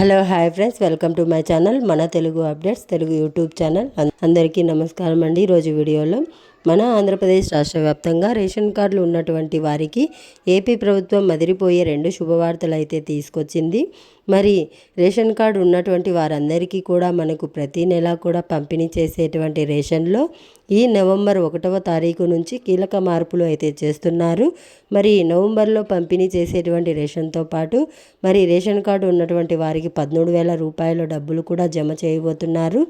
Hello hi friends. Welcome to my channel. మన Telugu updates Telugu YouTube channel. అందరికీ నమస్కారం అండి ఈరోజు వీడియోలో. మన ఆంధ్రప్రదేశ్ రాష్ట్ర వ్యాప్తంగా రేషన్ కార్డులు ఉన్నటువంటి వారికి ఏపీ ప్రభుత్వం మదిరిపోయే రెండు శుభవార్తలు అయితే తీసుకొచ్చింది. మరి రేషన్ కార్డు ఉన్నటువంటి వారందరికీ కూడా మనకు ప్రతి నెల కూడా పంపిణీ చేసేటువంటి రేషన్లో ఈ నవంబర్ ఒకటవ తారీఖు నుంచి కీలక మార్పులు అయితే చేస్తున్నారు. మరి నవంబర్లో పంపిణీ చేసేటువంటి రేషన్తో పాటు మరి రేషన్ కార్డు ఉన్నటువంటి వారికి పదమూడు వేల రూపాయల డబ్బులు కూడా జమ చేయబోతున్నారు.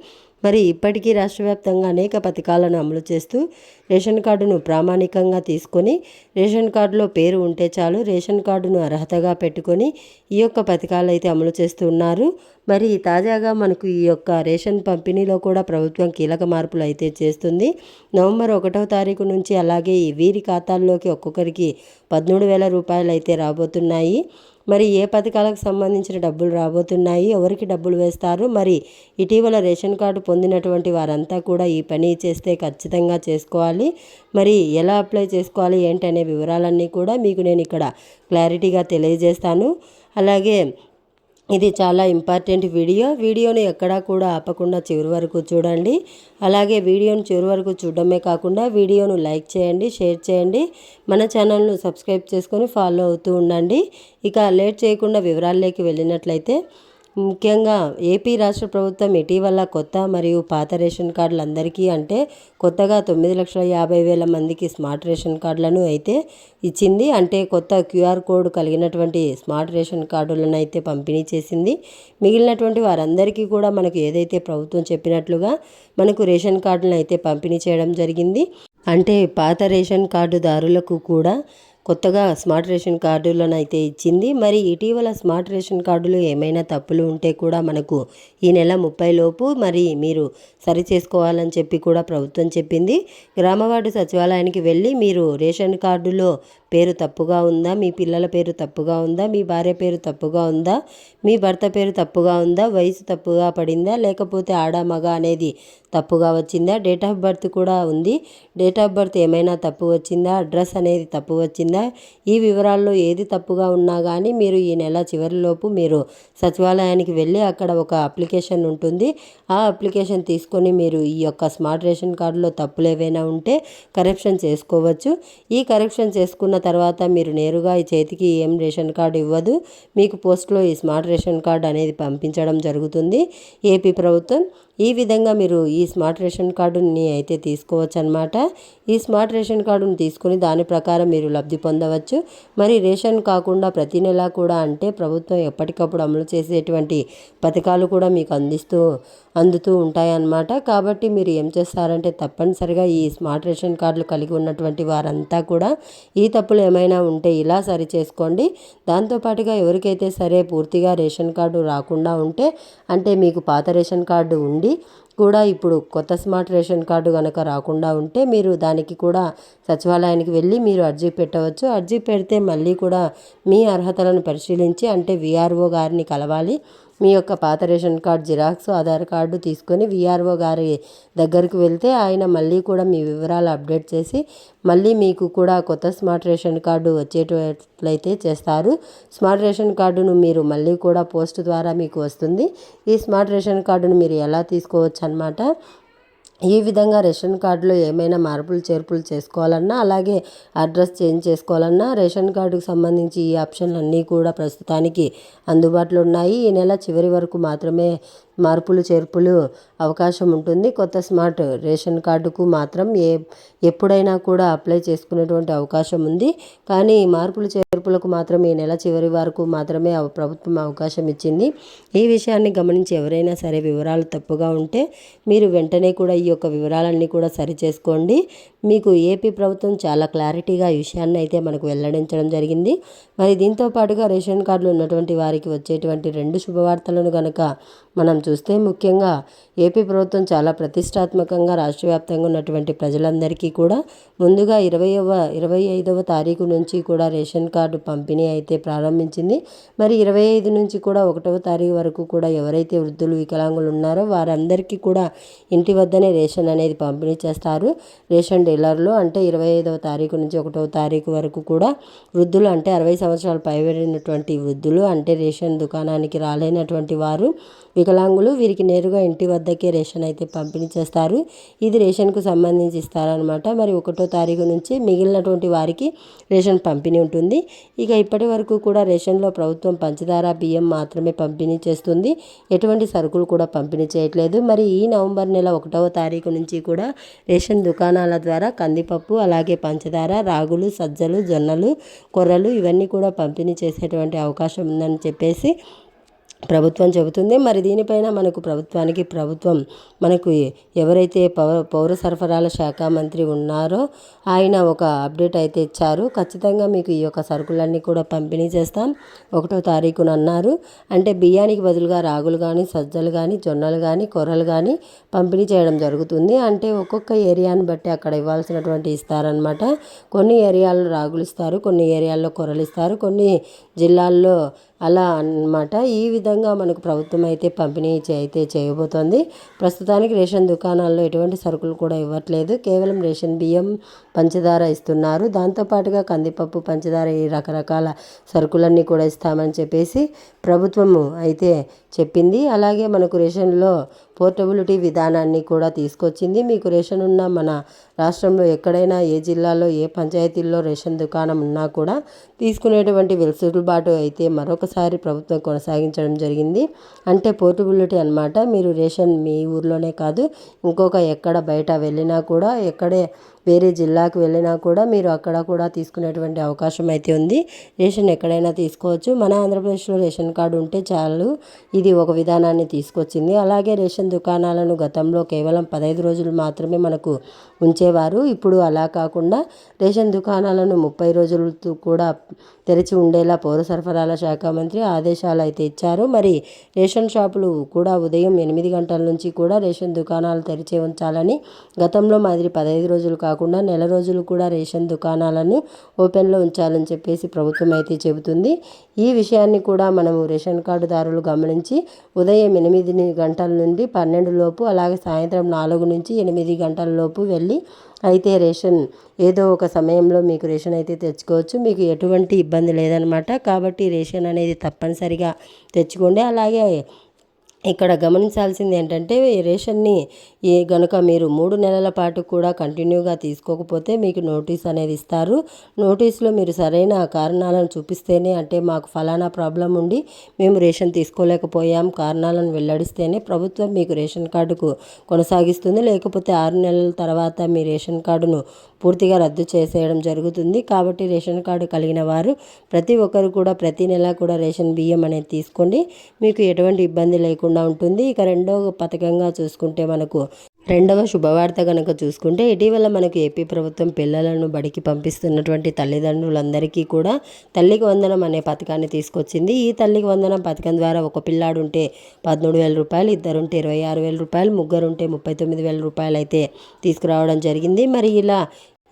మరి ఇప్పటికీ రాష్ట్ర వ్యాప్తంగా అనేక పథకాలను అమలు చేస్తూ రేషన్ కార్డును ప్రామాణికంగా తీసుకొని రేషన్ కార్డులో పేరు ఉంటే చాలు రేషన్ కార్డును అర్హతగా పెట్టుకొని ఈ యొక్క పథకాలు అయితే అమలు చేస్తూ ఉన్నారు. మరి తాజాగా మనకు ఈ యొక్క రేషన్ పంపిణీలో కూడా ప్రభుత్వం కీలక మార్పులు అయితే చేస్తుంది. నవంబర్ ఒకటవ తారీఖు నుంచి అలాగే ఈ వీరి ఖాతాల్లోకి ఒక్కొక్కరికి పదమూడు వేల రూపాయలు అయితే రాబోతున్నాయి. మరి ఏ పథకాలకు సంబంధించిన డబ్బులు రాబోతున్నాయి? ఎవరికి డబ్బులు వేస్తారు? మరి ఇటీవల రేషన్ కార్డు పొందినటువంటి వారంతా కూడా ఈ పని చేస్తే ఖచ్చితంగా చేసుకోవాలి. మరి ఎలా అప్లై చేసుకోవాలి? ఏంటనే వివరాలన్నీ కూడా మీకు నేను ఇక్కడ క్లారిటీగా తెలియజేస్తాను. అలాగే ఇది చాలా ఇంపార్టెంట్ వీడియో. వీడియోని ఎక్కడా కూడా ఆపకుండా చివరి వరకు చూడండి. అలాగే వీడియోను చివరి వరకు చూడడమే కాకుండా వీడియోను లైక్ చేయండి షేర్ చేయండి. మన ఛానల్ను సబ్స్క్రైబ్ చేసుకొని ఫాలో అవుతూ ఉండండి. ఇక లేట్ చేయకుండా వివరాల్లోకి వెళ్ళినట్లయితే ముఖ్యంగా ఏపీ రాష్ట్ర ప్రభుత్వం ఇటీవల కొత్త మరియు పాత రేషన్ కార్డులు అందరికీ అంటే కొత్తగా తొమ్మిది లక్షల యాభై వేల మందికి స్మార్ట్ రేషన్ కార్డులను అయితే ఇచ్చింది. అంటే కొత్త క్యూఆర్ కోడ్ కలిగినటువంటి స్మార్ట్ రేషన్ కార్డులను అయితే పంపిణీ చేసింది. మిగిలినటువంటి వారందరికీ కూడా మనకు ఏదైతే ప్రభుత్వం చెప్పినట్లుగా మనకు రేషన్ కార్డులను అయితే పంపిణీ చేయడం జరిగింది. అంటే పాత రేషన్ కార్డుదారులకు కూడా కొత్తగా స్మార్ట్ రేషన్ కార్డులను అయితే ఇచ్చింది. మరి ఇటీవల స్మార్ట్ రేషన్ కార్డులు ఏమైనా తప్పులు ఉంటే కూడా మనకు ఈ నెల ముప్పై లోపు మరి మీరు సరి చేసుకోవాలని చెప్పి కూడా ప్రభుత్వం చెప్పింది. గ్రామవార్డు సచివాలయానికి వెళ్ళి మీరు రేషన్ కార్డులో పేరు తప్పుగా ఉందా? మీ పిల్లల పేరు తప్పుగా ఉందా? మీ భార్య పేరు తప్పుగా ఉందా? మీ భర్త పేరు తప్పుగా ఉందా? వయసు తప్పుగా పడిందా? లేకపోతే ఆడ మగ అనేది తప్పుగా వచ్చిందా? డేట్ ఆఫ్ బర్త్ కూడా ఉంది. డేట్ ఆఫ్ బర్త్ ఏమైనా తప్పు వచ్చిందా? అడ్రస్ అనేది తప్పు వచ్చిందా? ఈ వివరాల్లో ఏది తప్పుగా ఉన్నా కానీ మీరు ఈ నెల చివరిలోపు మీరు సచివాలయానికి వెళ్ళి అక్కడ ఒక అప్లికేషన్ ఉంటుంది. ఆ అప్లికేషన్ తీసుకొని మీరు ఈ యొక్క స్మార్ట్ రేషన్ కార్డులో తప్పులు ఏవైనా ఉంటే కరెక్షన్ చేసుకోవచ్చు. ఈ కరెక్షన్ చేసుకున్న తర్వాత మీరు నేరుగా ఈ చేతికి ఏం రేషన్ కార్డు ఇవ్వదు. మీకు పోస్ట్లో ఈ స్మార్ట్ రేషన్ కార్డు అనేది పంపించడం జరుగుతుంది. ఏపీ ప్రభుత్వం ఈ విధంగా మీరు ఈ స్మార్ట్ రేషన్ కార్డుని అయితే తీసుకోవచ్చు అనమాట ఈ స్మార్ట్ రేషన్ కార్డును తీసుకుని దాని ప్రకారం మీరు లబ్ధి పొందవచ్చు. మరి రేషన్ కాకుండా ప్రతి నెల కూడా అంటే ప్రభుత్వం ఎప్పటికప్పుడు అమలు చేసేటువంటి పథకాలు కూడా మీకు అందిస్తూ అందుతూ ఉంటాయన్నమాట. కాబట్టి మీరు ఏం చేస్తారంటే తప్పనిసరిగా ఈ స్మార్ట్ రేషన్ కార్డులు కలిగి ఉన్నటువంటి వారంతా కూడా ఈ తప్పులు ఏమైనా ఉంటే ఇలా సరి చేసుకోండి. దాంతోపాటుగా ఎవరికైతే సరే పూర్తిగా రేషన్ కార్డు రాకుండా ఉంటే అంటే మీకు పాత రేషన్ కార్డు ఉండి కూడా ఇప్పుడు కొత్త స్మార్ట్ రేషన్ కార్డు కనుక రాకుండా ఉంటే మీరు దానికి కూడా సచివాలయానికి వెళ్ళి మీరు అర్జీ పెట్టవచ్చు. అర్జీ పెడితే మళ్ళీ కూడా మీ అర్హతలను పరిశీలించి అంటే విఆర్ఓ గారిని కలవాలి. మీ యొక్క పాత ration card xerox Aadhaar card తీసుకొని విఆర్ఓ గారి దగ్గరికి వెళ్తే ఆయన మళ్ళీ కూడా మీ వివరాలు అప్డేట్ చేసి మళ్ళీ మీకు కూడా కొత్త స్మార్ట్ రేషన్ కార్డు వచ్చేటట్లయితే చేస్తారు. స్మార్ట్ రేషన్ కార్డును మీరు మళ్ళీ కూడా పోస్ట్ ద్వారా మీకు వస్తుంది. ఈ స్మార్ట్ రేషన్ కార్డును మీరు ఎలా తీసుకోవచ్చు అనమాట ఈ విధంగా రేషన్ కార్డులో ఏమైనా మార్పులు చేర్పులు చేసుకోవాలన్నా అలాగే అడ్రస్ చేంజ్ చేసుకోవాలన్నా రేషన్ కార్డుకు సంబంధించి ఈ ఆప్షన్లు అన్నీ కూడా ప్రస్తుతానికి అందుబాటులో ఉన్నాయి. ఈ నెల చివరి వరకు మాత్రమే మార్పులు చేర్పులు అవకాశం ఉంటుంది. కొత్త స్మార్ట్ రేషన్ కార్డుకు మాత్రం ఏ ఎప్పుడైనా కూడా అప్లై చేసుకునేటువంటి అవకాశం ఉంది. కానీ మార్పులు చేర్పులకు మాత్రం ఈ నెల చివరి వరకు మాత్రమే అవ- ప్రభుత్వం అవకాశం ఇచ్చింది. ఈ విషయాన్ని గమనించి ఎవరైనా సరే వివరాలు తప్పుగా ఉంటే మీరు వెంటనే కూడా ఈ యొక్క వివరాలన్నీ కూడా సరి చేసుకోండి. మీకు ఏపీ ప్రభుత్వం చాలా క్లారిటీగా ఈ విషయాన్ని అయితే మనకు వెల్లడించడం జరిగింది. మరి దీంతో పాటుగా రేషన్ కార్డులు ఉన్నటువంటి వారికి వచ్చేటువంటి రెండు శుభవార్తలను కనుక మనం చూస్తే ముఖ్యంగా ఏపీ ప్రభుత్వం చాలా ప్రతిష్టాత్మకంగా రాష్ట్ర వ్యాప్తంగా ఉన్నటువంటి ప్రజలందరికీ కూడా ముందుగా ఇరవైవ ఇరవై ఐదవ తారీఖు నుంచి కూడా రేషన్ కార్డు పంపిణీ అయితే ప్రారంభించింది. మరి ఇరవై ఐదు నుంచి కూడా ఒకటవ తారీఖు వరకు కూడా ఎవరైతే వృద్ధులు వికలాంగులు ఉన్నారో వారందరికీ కూడా ఇంటి వద్దనే రేషన్ అనేది పంపిణీ చేస్తారు. రేషన్ డీలర్లు అంటే ఇరవై ఐదవ తారీఖు నుంచి ఒకటవ తారీఖు వరకు కూడా వృద్ధులు అంటే అరవై సంవత్సరాలు పైబడినటువంటి వృద్ధులు అంటే రేషన్ దుకాణానికి రాలేనటువంటి వారు వికలాంగులు వీరికి నేరుగా ఇంటి వద్దకే రేషన్ అయితే పంపిణీ చేస్తారు. ఇది రేషన్కు సంబంధించి ఇస్తారనమాట మరి ఒకటో తారీఖు నుంచి మిగిలినటువంటి వారికి రేషన్ పంపిణీ ఉంటుంది. ఇక ఇప్పటి వరకు కూడా రేషన్లో ప్రభుత్వం పంచదార బియ్యం మాత్రమే పంపిణీ చేస్తుంది. ఎటువంటి సరుకులు కూడా పంపిణీ చేయట్లేదు. మరి ఈ నవంబర్ నెల ఒకటవ తారీఖు నుంచి కూడా రేషన్ దుకాణాల ద్వారా కందిపప్పు అలాగే పంచదార రాగులు సజ్జలు జొన్నలు కొర్రలు ఇవన్నీ కూడా పంపిణీ చేసేటువంటి అవకాశం ఉందని చెప్పేసి ప్రభుత్వం చెబుతుంది. మరి దీనిపైన మనకు ప్రభుత్వానికి ప్రభుత్వం మనకు ఎవరైతే పౌర పౌర సరఫరాల శాఖ మంత్రి ఉన్నారో ఆయన ఒక అప్డేట్ అయితే ఇచ్చారు. ఖచ్చితంగా మీకు ఈ యొక్క సరుకులన్నీ కూడా పంపిణీ చేస్తాం. ఒకటో తారీఖున అన్నారు. అంటే బియ్యానికి బదులుగా రాగులు కానీ సజ్జలు కానీ జొన్నలు కానీ కొర్రలు కానీ పంపిణీ చేయడం జరుగుతుంది. అంటే ఒక్కొక్క ఏరియాని బట్టి అక్కడ ఇవ్వాల్సినటువంటి ఇస్తారనమాట కొన్ని ఏరియాల్లో రాగులు ఇస్తారు కొన్ని ఏరియాల్లో కొర్రలు ఇస్తారు కొన్ని జిల్లాల్లో అలా అన్నమాట. ఈ విధంగా మనకు ప్రభుత్వం అయితే పంపిణీ అయితే చేయబోతోంది. ప్రస్తుతానికి రేషన్ దుకాణాల్లో ఎటువంటి సరుకులు కూడా ఇవ్వట్లేదు. కేవలం రేషన్ బియ్యం పంచదార ఇస్తున్నారు. దాంతోపాటుగా కందిపప్పు పంచదార ఈ రకరకాల సరుకులన్నీ కూడా ఇస్తామని చెప్పేసి ప్రభుత్వము అయితే చెప్పింది. అలాగే మనకు రేషన్లో పోర్టబిలిటీ విధానాన్ని కూడా తీసుకొచ్చింది. మీకు రేషన్ ఉన్న మన రాష్ట్రంలో ఎక్కడైనా ఏ జిల్లాలో ఏ పంచాయతీల్లో రేషన్ దుకాణం ఉన్నా కూడా తీసుకునేటువంటి వెసులుబాటు అయితే మరొకసారి ప్రభుత్వం కొనసాగించడం జరిగింది. అంటే పోర్టబిలిటీ అనమాట మీరు రేషన్ మీ ఊర్లోనే కాదు ఇంకొక ఎక్కడ బయట వెళ్ళినా కూడా ఎక్కడే వేరే జిల్లాకు వెళ్ళినా కూడా మీరు అక్కడ కూడా తీసుకునేటువంటి అవకాశం అయితే ఉంది. రేషన్ ఎక్కడైనా తీసుకోవచ్చు. మన ఆంధ్రప్రదేశ్లో రేషన్ కార్డు ఉంటే చాలు. ఇది ఒక విధానాన్ని తీసుకొచ్చింది. అలాగే రేషన్ దుకాణాలను గతంలో కేవలం పదహైదు రోజులు మాత్రమే మనకు ఉంచేవారు. ఇప్పుడు అలా కాకుండా రేషన్ దుకాణాలను ముప్పై రోజులతో కూడా తెరిచి ఉండేలా పౌర సరఫరాల శాఖ మంత్రి ఆదేశాలు అయితే ఇచ్చారు. మరి రేషన్ షాపులు కూడా ఉదయం ఎనిమిది గంటల నుంచి కూడా రేషన్ దుకాణాలు తెరిచి ఉంచాలని గతంలో మాదిరి పదహైదు రోజులు కాకుండా నెల రోజులు కూడా రేషన్ దుకాణాలను ఓపెన్లో ఉంచాలని చెప్పేసి ప్రభుత్వం అయితే చెబుతుంది. ఈ విషయాన్ని కూడా మనము రేషన్ కార్డుదారులు గమనించి ఉదయం ఎనిమిది గంటల నుండి పన్నెండు లోపు అలాగే సాయంత్రం నాలుగు నుంచి ఎనిమిది గంటల లోపు వెళ్ళి అయితే రేషన్ ఏదో ఒక సమయంలో మీకు రేషన్ అయితే తెచ్చుకోవచ్చు. మీకు ఎటువంటి ఇబ్బంది లేదనమాట కాబట్టి రేషన్ అనేది తప్పనిసరిగా తెచ్చుకోండి. అలాగే ఇక్కడ గమనించాల్సింది ఏంటంటే రేషన్ని ఏ గనుక మీరు మూడు నెలల పాటు కూడా కంటిన్యూగా తీసుకోకపోతే మీకు నోటీస్ అనేది ఇస్తారు. నోటీస్లో మీరు సరైన కారణాలను చూపిస్తేనే అంటే మాకు ఫలానా ప్రాబ్లం ఉండి మేము రేషన్ తీసుకోలేకపోయాం కారణాలను వెల్లడిస్తేనే ప్రభుత్వం మీకు రేషన్ కార్డుకు కొనసాగిస్తుంది. లేకపోతే ఆరు నెలల తర్వాత మీ రేషన్ కార్డును పూర్తిగా రద్దు చేసేయడం జరుగుతుంది. కాబట్టి రేషన్ కార్డు కలిగిన వారు ప్రతి ఒక్కరు కూడా ప్రతి నెల కూడా రేషన్ బియ్యం అనేది తీసుకోండి. మీకు ఎటువంటి ఇబ్బంది లేకుండా ఉంటుంది. ఇక రెండవ పథకంగా చూసుకుంటే మనకు రెండవ శుభవార్త కనుక చూసుకుంటే ఇటీవల మనకు ఏపీ ప్రభుత్వం పిల్లలను బడికి పంపిస్తున్నటువంటి తల్లిదండ్రులందరికీ కూడా తల్లికి వందనం అనే పథకాన్ని తీసుకొచ్చింది. ఈ తల్లికి వందనం పథకం ద్వారా ఒక పిల్లాడు ఉంటే పదమూడు వేల రూపాయలు ఇద్దరుంటే ఇరవై ఆరు వేల రూపాయలు ముగ్గురుంటే ముప్పై తొమ్మిది వేల రూపాయలు అయితే తీసుకురావడం జరిగింది. మరి ఇలా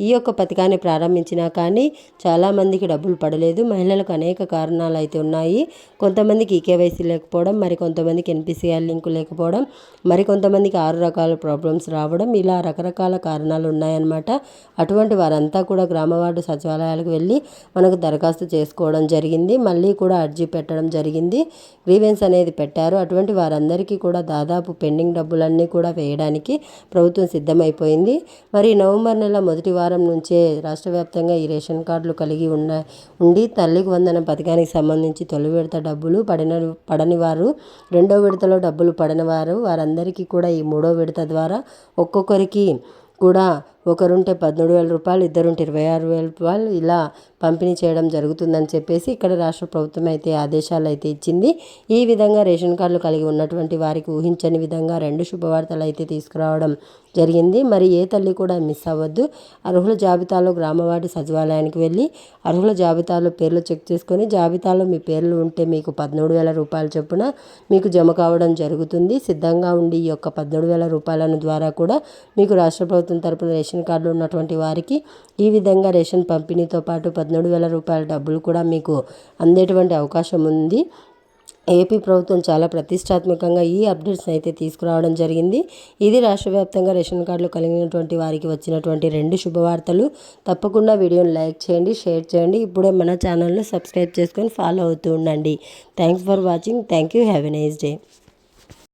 ఈ యొక్క పథకాన్ని ప్రారంభించినా కానీ చాలామందికి డబ్బులు పడలేదు. మహిళలకు అనేక కారణాలు అయితే ఉన్నాయి. కొంతమందికి ఈకేవైసీ లేకపోవడం మరి కొంతమందికి ఎన్పిసిఆర్ లింకు లేకపోవడం మరి కొంతమందికి ఆరు రకాల ప్రాబ్లమ్స్ రావడం ఇలా రకరకాల కారణాలు ఉన్నాయన్నమాట. అటువంటి వారంతా కూడా గ్రామ వార్డు సచివాలయాలకు వెళ్ళి మనకు దరఖాస్తు చేసుకోవడం జరిగింది. మళ్ళీ కూడా అర్జీ పెట్టడం జరిగింది. గ్రీవెన్స్ అనేది పెట్టారు. అటువంటి వారందరికీ కూడా దాదాపు పెండింగ్ డబ్బులన్నీ కూడా వేయడానికి ప్రభుత్వం సిద్ధమైపోయింది. మరి నవంబర్ నెల మొదటి వారం వారం నుంచే రాష్ట్ర వ్యాప్తంగా ఈ రేషన్ కార్డులు కలిగి ఉన్న ఉండి తల్లికి వందన పథకానికి సంబంధించి తొలి విడత డబ్బులు పడిన పడని వారు రెండో విడతలో డబ్బులు పడిన వారు వారందరికీ కూడా ఈ మూడో విడత ద్వారా ఒక్కొక్కరికి కూడా ఒకరుంటే పదమూడు వేల రూపాయలు ఇద్దరుంటే ఇరవై ఆరు వేల రూపాయలు ఇలా పంపిణీ చేయడం జరుగుతుందని చెప్పేసి ఇక్కడ రాష్ట్ర ప్రభుత్వం అయితే ఆదేశాలు అయితే ఇచ్చింది. ఈ విధంగా రేషన్ కార్డులు కలిగి ఉన్నటువంటి వారికి ఊహించని విధంగా రెండు శుభవార్తలు అయితే తీసుకురావడం జరిగింది. మరి ఏ తల్లి కూడా మిస్ అవ్వద్దు. అర్హుల జాబితాలో గ్రామవాడి సచివాలయానికి వెళ్ళి అర్హుల జాబితాలో పేర్లు చెక్ చేసుకొని జాబితాలో మీ పేర్లు ఉంటే మీకు పదమూడు వేల రూపాయలు చొప్పున మీకు జమ కావడం జరుగుతుంది. సిద్ధంగా ఉండి ఈ యొక్క పదమూడు వేల రూపాయలను ద్వారా కూడా మీకు రాష్ట్ర ప్రభుత్వం తరపున రేషన్ రేషన్ కార్డు ఉన్నటువంటి వారికి ఈ విధంగా రేషన్ పంపిణీతో పాటు పదమూడు వేల రూపాయల డబ్బులు కూడా మీకు అందేటువంటి అవకాశం ఉంది. ఏపీ ప్రభుత్వం చాలా ప్రతిష్టాత్మకంగా ఈ అప్డేట్స్ అయితే తీసుకురావడం జరిగింది. ఇది రాష్ట్ర వ్యాప్తంగా రేషన్ కార్డులు కలిగినటువంటి వారికి వచ్చినటువంటి రెండు శుభవార్తలు. తప్పకుండా వీడియోని లైక్ చేయండి షేర్ చేయండి. ఇప్పుడే మన ఛానల్ను సబ్స్క్రైబ్ చేసుకొని ఫాలో అవుతూ ఉండండి. Thanks for watching. Thank you. Have a nice day.